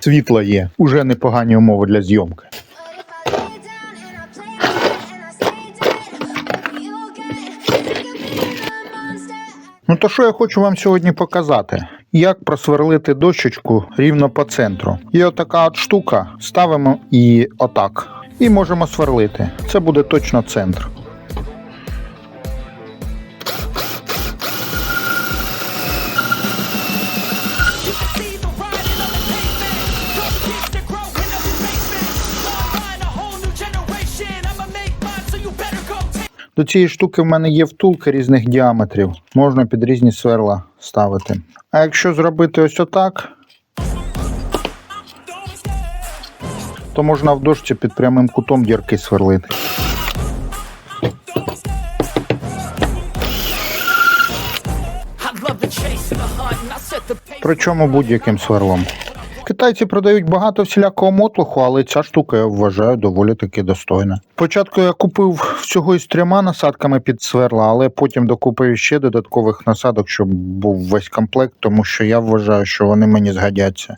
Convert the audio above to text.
Світло є. Уже непогані умови для зйомки. Ну то що я хочу вам сьогодні показати? Як просверлити дощечку рівно по центру. Є отака от штука, ставимо її отак. І можемо сверлити. Це буде точно центр. До цієї штуки в мене є втулки різних діаметрів. Можна під різні сверла ставити. А якщо зробити ось отак, то можна в дошці під прямим кутом дірки сверлити. Причому будь-яким сверлом. Китайці продають багато всілякого мотлуху, але ця штука я вважаю доволі таки достойна. Спочатку я купив всього із трьома насадками під сверла, але потім докупив ще додаткових насадок, щоб був весь комплект, тому що я вважаю, що вони мені згодяться.